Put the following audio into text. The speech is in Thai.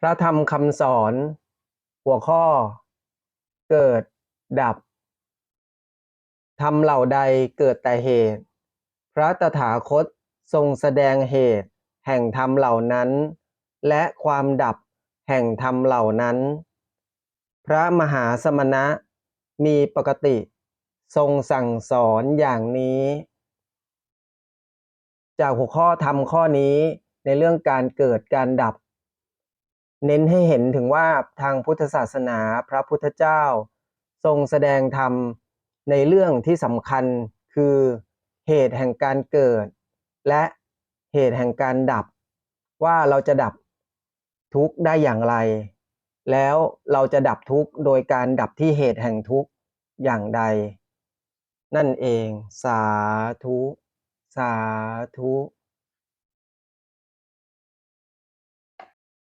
พระธรรมคำสอน หัวข้อ เกิดดับธรรมเหล่าใดเกิดแต่เหตุ พระตถาคตทรงแสดงเหตุ แห่งธรรมเหล่านั้น และความดับแห่งธรรมเหล่านั้น พระมหาสมณะมีปกติ ทรงสั่งสอนอย่างนี้ จากหัวข้อธรรมข้อนี้ในเรื่องการเกิดการดับ เน้นให้เห็นถึงว่าทางพุทธศาสนาพระพุทธเจ้า ทรงแสดงธรรมในเรื่องที่สำคัญคือเหตุแห่งการเกิด และเหตุแห่งการดับ ว่าเราจะดับทุกข์ได้อย่างไร แล้วเราจะดับทุกข์โดยการดับที่เหตุแห่งทุกข์อย่างใด นั่นเอง สาธุ สาธุ